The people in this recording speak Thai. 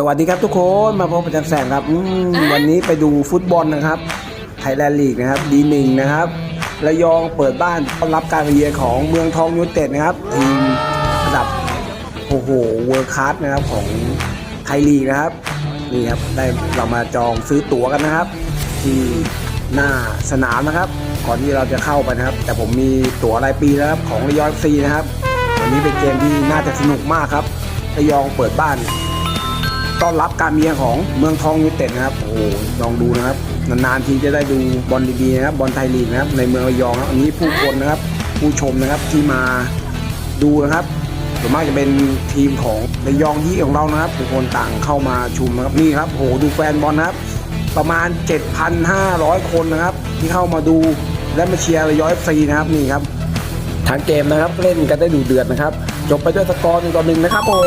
สวัสดีครับทุกคนมาพบประจันแสงครับวันนี้ไปดูฟุตบอลนะครับไทยแลนด์ลีกนะครับดีหนึ่งนะครับระยองเปิดบ้านต้อนรับการมาเยือนของเมืองทองยูไนเต็ดนะครับทีมระดับโอ้โหเวิร์คคลาสนะครับของไทยลีกนะครับนี่ครับได้เรามาจองซื้อตั๋วกันนะครับ ที่หน้าสนามนะครับ ก่อนที่เราจะเข้าไปนะครับ แต่ผมมีตั๋วรายปีแล้วครับของระยองซีนะครับวันนี้เป็นเกมที่น่าจะสนุกมากครับระยองเปิดบ้าน ต้อนรับการเมียของเมืองทองยูเต็ดนะครับ โอ้โหลองดูนะครับ นานๆทีจะได้ดูบอลดีๆนะครับบอลไทยลีกนะครับในเมืองระยองครับอันนี้ผู้คนนะครับ ผู้ชมนะครับที่มาดูนะครับส่วนมากจะเป็นทีมของระยองที่ของเรานะครับทุกคนต่างเข้ามาชุมนะครับนี่ครับโอ้โหดูแฟนบอลนะครับ ประมาณ 7,500 คนนะครับ ที่เข้ามาดูและมาเชียร์ระยองเอฟซีนะครับนี่ครับทางเกมนะครับเล่นกันได้ดูเดือดนะครับ จบไปด้วยสกอร์หนึ่งต่อหนึ่งนะครับโอ้